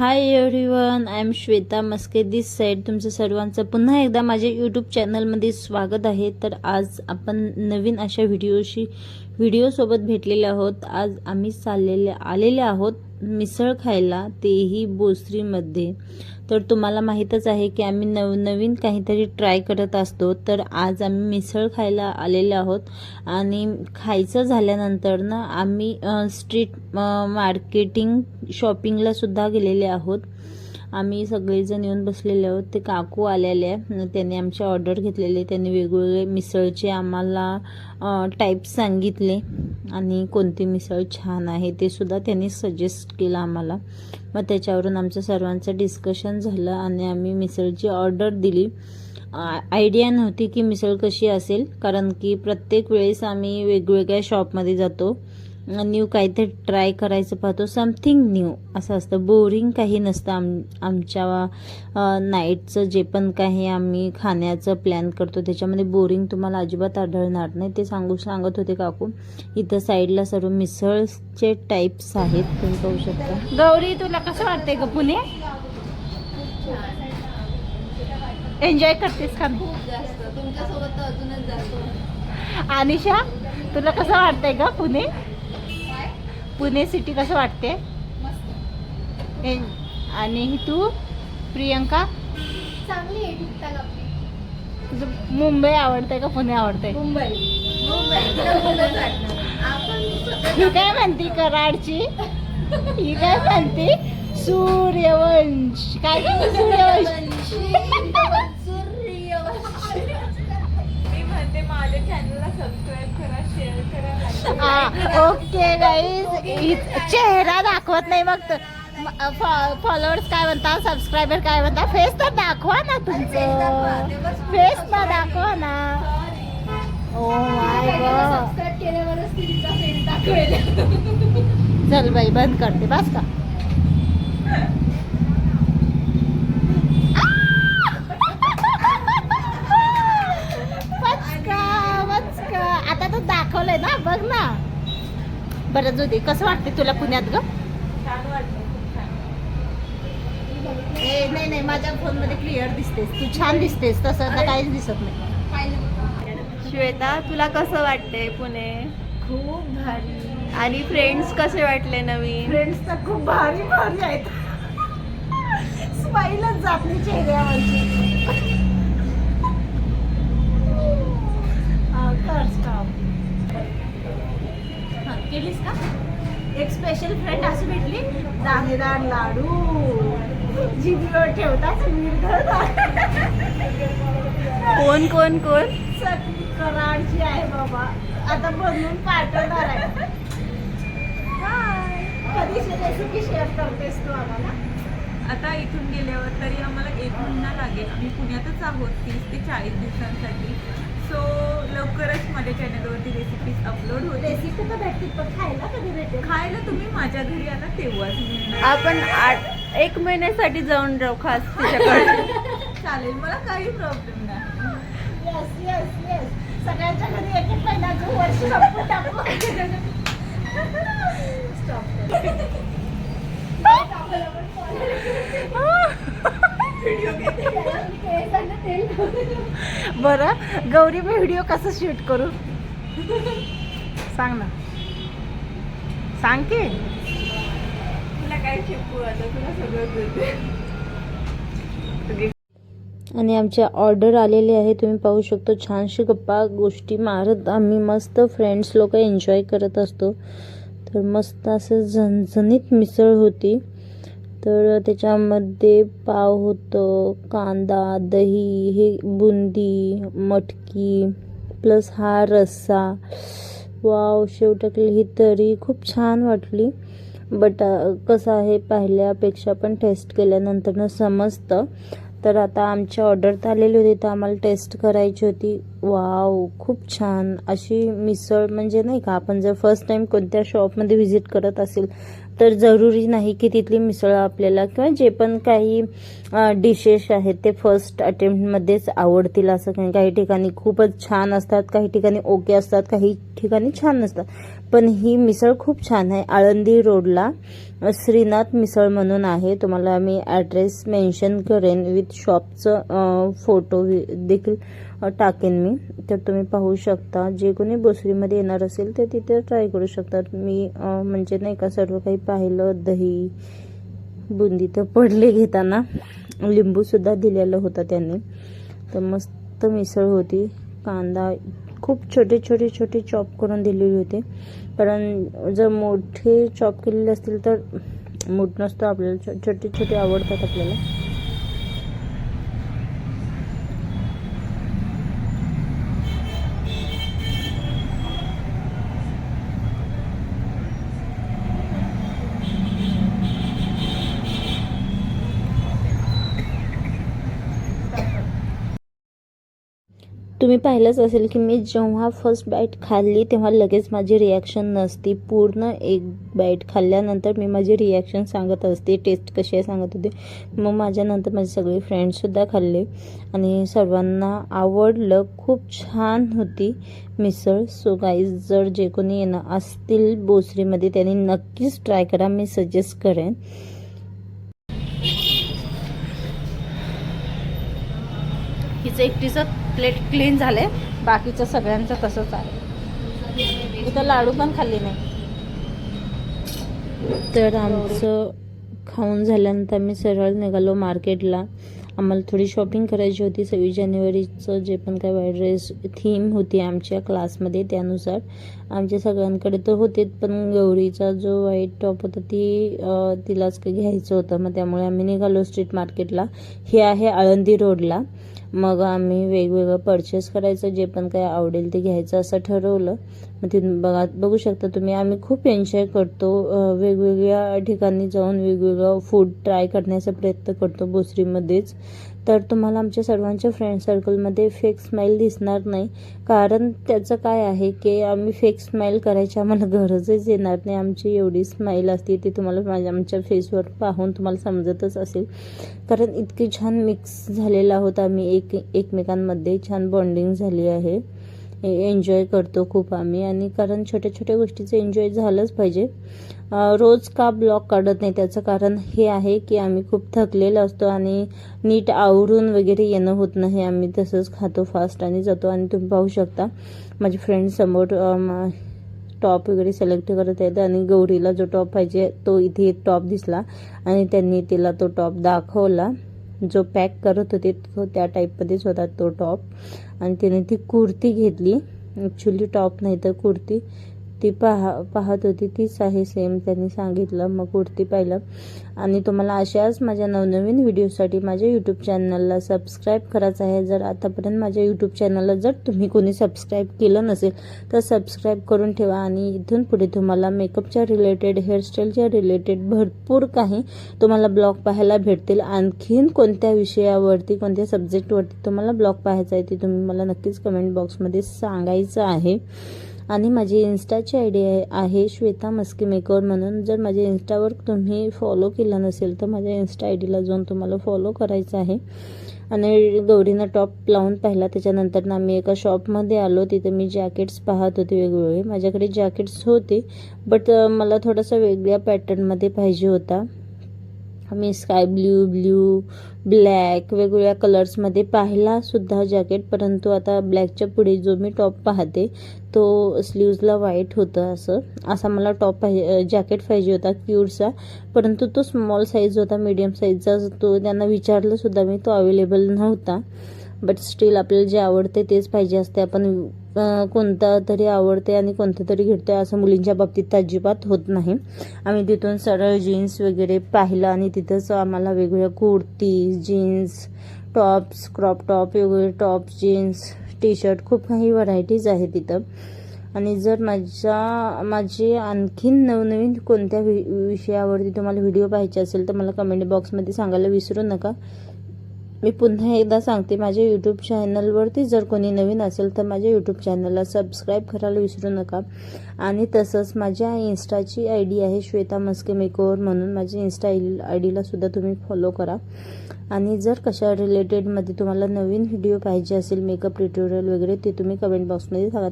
Hi everyone I am Shweta Maske this side तुमचं सर्वांचं पुन्हा एकदा माझ्या यूट्यूब चॅनलमध्ये स्वागत आहे. तर आज आपण नवीन अशा व्हिडिओशी व्हिडिओसोबत भेटलेले आहोत. आज आम्ही चाललेले आलेले आहोत मिसळ खायला तेही बोसरीमध्ये तर तुम्हाला माहीतच आहे की आम्ही नवनवीन काहीतरी ट्राय करत असतो. तर आज आम्ही मिसळ खायला आलेले आहोत. आणि खायचं झाल्यानंतर ना आम्ही स्ट्रीट मार्केटिंग शॉपिंगलासुद्धा गेलेले आहोत. आम्ही सगळेजण येऊन बसलेले आहोत. ते काकू आलेले आहे त्यांनी आमची ऑर्डर घेतलेली. त्यांनी वेगवेगळे मिसळचे आम्हाला टाईप सांगितले. आणि कोणती मिसळ छान आहे ते सुद्धा त्यांनी सजेस्ट केलं आम्हाला. मग त्याच्यावरून आमचं सर्वांचं डिस्कशन झालं आणि आम्ही मिसळची ऑर्डर दिली. आयडिया नव्हती की मिसळ कशी असेल. कारण की प्रत्येक वेळेस आम्ही वेगवेगळ्या शॉपमध्ये जातो. न्यू काहीतरी ट्राय करायचं पाहतो. समथिंग न्यू असं असतं. बोरिंग काही नसतं आम आमच्या नाईटचं जे पण काही आम्ही खाण्याचं प्लॅन करतो त्याच्यामध्ये बोरिंग तुम्हाला अजिबात आढळणार नाही. ते सांगू सांगत होते काकू. इथं साईडला सर्व मिसळचे टाईप्स आहेत. तुम्ही पाहू शकता. गौरी तुला कसं वाटतंय ग पुणे? एन्जॉय करतेस का नाही? तुमच्यासोबत अजूनच जातो अनिशा तुला कसं वाटतंय ग पुणे? पुणे सिटी कसं वाटते आणि तू? प्रियंका? चांगली आहे तुझं मुंबई आवडतंय का पुणे आवडतंय? मुंबई. ही काय म्हणती कराडची? ही काय म्हणती? सूर्यवंश. काय काय सूर्यवंश? सूर्यवंशी. मी म्हणते माझ्या चॅनलला सबस्क्राईब करा हा ओके गाईज चेहरा दाखवत नाही मग फॉलोअर्स काय म्हणता सबस्क्रायबर काय म्हणता फेस तर दाखवा ना तुमचं. फेस तर दाखवा ना. ओ माय गॉड चल बाई बंद करते बस का? ना बघ ना. बरं जाऊ दे. कसं वाटते तुला पुण्यात ग? छान वाटतं खूप छान. ए नाही नाही माझ्या फोनमध्ये क्लिअर दिसतेस. तू छान दिसतेस. तसं तर काहीच दिसत नाही. श्वेता तुला कसं वाटतंय पुणे? खूप भारी. आणि फ्रेंड्स कसे वाटले नवीन? फ्रेंड्स तर खूप भारी भारी आहेत. स्माईलच जात नाही चेहऱ्यावरची. का एक स्पेशल फ्रेंड अशी भेटली दाणेदार लाडू. जिभीवर विरघळतात कोण कोण कोण? सगळी कराडची आहे बाबा. आता बनवून पाठवणार आहे. कधीची रेसिपी शेअर करतेस तू आम्हाला? आता इथून गेल्यावर तरी आम्हाला एक महिना लागेल. आम्ही पुण्यातच आहोत तीस ते चाळीस दिवसांसाठी. सो लवकरच माझ्या चॅनलवरती रेसिपीज अपलोड होते रेसिपी तर भेटतील पण खायला कधी भेटेल? खायला तुम्ही माझ्या घरी आला तेव्हाच मिळणार. आपण आठ एक महिन्यासाठी जाऊन राहू खास तिच्याकडे. चालेल मला काही प्रॉब्लेम नाही. येस येस येस सगळ्यांच्या घरी एक एक महिन्याचं वर्ष संपून टाकू. बरं गौरी मी व्हिडिओ कसं शूट करू? सांग ना. सांग की. तुला काय शिकू आता? तुला सगळं कळते आणि आमच्या ऑर्डर आलेले आहे. तुम्ही पाहू शकतो छानशी गप्पा गोष्टी मारत आम्ही मस्त फ्रेंड्स लोक एन्जॉय करत असतो. तर मस्त असं झणझणीत मिसळ होती. तर त्याच्यामध्ये पाव होतं कांदा दही हे बुंदी मटकी प्लस हा रस्सा. वाव शेव टाकली ही तरी खूप छान वाटली. बट कसं आहे पाहिल्यापेक्षा पण टेस्ट केल्यानंतर समजतं. तर आता आमची ऑर्डर तर आलेली होती तर आम्हाला टेस्ट करायची होती. वाव खूप छान. अशी मिसळ म्हणजे नाही का आपण जर फर्स्ट टाईम कोणत्या शॉपमध्ये व्हिजिट करत असेल तर जरुरी नाही की तिथली मिसळ आपल्याला किंवा जे पण काही डिशेस आहेत ते फर्स्ट अटेम्प्टमध्येच आवडतील असं काही काही ठिकाणी खूपच छान असतात काही ठिकाणी ओके असतात काही ठिकाणी छान नसतात. पण ही मिसळ खूप छान आहे. आळंदी रोडला श्रीनाथ मिसळ म्हणून आहे. तुम्हाला मी ॲड्रेस मेन्शन करेन. विथ शॉपचं फोटो देखील टाकेन मी. तर तुम्ही पाहू शकता. जे कोणी बोसरीमध्ये येणार असेल ते तिथे ट्राय करू शकतात. मी म्हणजे नाही का सर्व काही पाहिलं. दही बुंदी तर पडले घेताना. लिंबूसुद्धा दिलेलं होतं त्यांनी. तर मस्त मिसळ होती. कांदा खूप छोटे छोटे छोटे चॉप करून दिलेले होते. कारण जर मोठे चॉप केलेले असतील तर मोठ नसतो आपल्याला छोटे छोटे आवडतात आपल्याला. तुम्ही पाहिलंच असेल की मी जेव्हा फर्स्ट बाईट खाल्ली तेव्हा लगेच माझी रिॲक्शन नसती. पूर्ण एक बाईट खाल्ल्यानंतर मी माझी रिॲक्शन सांगत असते. टेस्ट कशी आहे सांगत होते. मग माझ्यानंतर माझे सगळे फ्रेंड्ससुद्धा खाल्ले. आणि सर्वांना आवडलं. खूप छान होती मिसळ. सो गाईज जर जे कोणी येणं असतील बोसरीमध्ये त्यांनी नक्कीच ट्राय करा. मी सजेस्ट करेन. हिचं एकटीचं प्लेट क्लीन झाले. बाकीचं सगळ्यांचं तसंच आहे. इथं लाडू पण खाल्ली नाही. तर आमचं खाऊन झाल्यानंतर आम्ही सरळ निघालो मार्केटला. आम्हाला थोडी शॉपिंग करायची होती. सव्वीस जानेवारीचं जे पण काय वाईट ड्रेस थीम होती आमच्या क्लासमध्ये त्यानुसार. आमच्या सगळ्यांकडे तर होतेच पण गौरीचा जो व्हाईट टॉप होता ती तिलाच काही घ्यायचं होतं. मग त्यामुळे आम्ही निघालो स्ट्रीट मार्केटला. हे आहे आळंदी रोडला. मग आम्ही वेगवेगळं परचेस करायचं जे पण काय आवडेल ते घ्यायचं असं ठरवलं. मग तिथून बघा बघू शकता तुम्ही आम्ही खूप एन्जॉय करतो वेगवेगळ्या ठिकाणी जाऊन वेगवेगळं फूड ट्राय करण्याचा प्रयत्न करतो बोसरीमध्येच तर तुम्हाला आमच्या सर्वांच्या फ्रेंड सर्कलमध्ये फेक स्माईल दिसणार नाही. कारण त्याचं काय आहे की आम्ही फेक स्माईल करायची आम्हाला गरजच येणार नाही. आमची एवढी स्माईल असते ती तुम्हाला माझ्या आमच्या फेसवर पाहून तुम्हाला समजतच असेल. कारण इतकी छान मिक्स झालेला आहोत आम्ही एक एकमेकांमध्ये. छान बॉन्डिंग झाली आहे. एन्जॉय करतो खूप आम्ही. आणि कारण छोट्या छोट्या गोष्टीचं एन्जॉय झालंच पाहिजे. रोज का ब्लॉग काढत नाही त्याचं कारण हे आहे की आम्ही खूप थकलेलो असतो आणि नीट आवरून वगैरे येणं होत नाही. आम्ही तसंच खातो फास्ट आणि जातो. आणि तुम्ही पाहू शकता माझे फ्रेंड समोर टॉप वगैरे सिलेक्ट करत आहेत आणि गौरीला जो टॉप पाहिजे तो इथे एक टॉप दिसला आणि त्यांनी तिला तो टॉप दाखवला. जो पॅक करत होते तो त्या टाईपमध्येच होता तो टॉप आणि तिने ती कुर्ती घेतली. ॲक्च्युली टॉप नाही तर कुर्ती. ती पाहा पाहत होती. तीच आहे सेम त्यांनी सांगितलं. मग कुर्ती पाहिलं. आणि तुम्हाला अशाच माझ्या नवनवीन व्हिडिओसाठी माझ्या यूट्यूब चॅनलला सबस्क्राईब करायचं आहे. जर आतापर्यंत माझ्या यूट्यूब चॅनलला जर तुम्ही कोणी सबस्क्राईब केलं नसेल तर सबस्क्राईब करून ठेवा. आणि इथून पुढे तुम्हाला मेकअपच्या रिलेटेड हेअरस्टाईलच्या रिलेटेड भरपूर काही तुम्हाला ब्लॉग पाहायला भेटतील. आणखीन कोणत्या विषयावरती कोणत्या सब्जेक्टवरती तुम्हाला ब्लॉग पाहायचा आहे ते तुम्ही मला नक्कीच कमेंट बॉक्समध्ये सांगायचं आहे. आणि माझी इन्स्टाची आय डी आहे श्वेता मस्कीमेकर म्हणून. जर माझ्या इन्स्टावर तुम्ही फॉलो केला नसेल तर माझ्या इन्स्टा आय डीला जाऊन तुम्हाला फॉलो करायचं आहे. आणि गौरीनं टॉप लावून पाहिला त्याच्यानंतर ना आम्ही एका शॉपमध्ये आलो. तिथे मी जॅकेट्स पाहत होते वेगवेगळे. माझ्याकडे जॅकेट्स होते बट मला थोडासा वेगळ्या पॅटर्नमध्ये पाहिजे होता. आम्ही स्काय ब्ल्यू ब्ल्यू ब्लॅक वेगवेगळ्या कलर्समध्ये पाहिला सुद्धा जॅकेट परंतु आता ब्लॅकच्या पुढे जो मी टॉप पाहते तो स्लीव्जला व्हाईट होतं असं. असा मला टॉप पाहिजे जॅकेट पाहिजे होता क्यूटचा परंतु तो स्मॉल साईज होता मीडियम साईजचा तो त्यांना विचारलं सुद्धा मी तो अवेलेबल नव्हता. बट स्टील आपल्याला जे आवडते तेच पाहिजे असते आपण कोणता तरी आवडते आणि कोणतं तरी घेतोय असं मुलींच्या बाबतीत अजिबात होत नाही. आम्ही तिथून सरळ जीन्स वगैरे पाहिलं आणि तिथंच आम्हाला वेगवेगळ्या kurti jeans tops crop top वेगवेगळे टॉप्स जीन्स टी शर्ट खूप काही व्हरायटीज आहे तिथं. आणि जर माझ्या माझे आणखीन नवनवीन कोणत्या वि विषयावरती तुम्हाला व्हिडिओ पाहायचे असेल तर मला कमेंट बॉक्समध्ये सांगायला विसरू नका. मी पुन्हा एकदा सांगते माझ्या यूट्यूब चॅनलवरती जर कोणी नवीन असेल तर माझ्या यूट्यूब चॅनलला सबस्क्राईब करायला विसरू नका. आणि तसंच माझ्या इन्स्टाची आय डी आहे श्वेता मस्के मेकोवर म्हणून. माझ्या इन्स्टा आय डीला सुद्धा तुम्ही फॉलो करा. आणि जर कशा रिलेटेडमध्ये तुम्हाला नवीन व्हिडिओ पाहिजे असेल मेकअप ट्युटोरियल वगैरे ते तुम्ही कमेंट बॉक्समध्ये सांगा.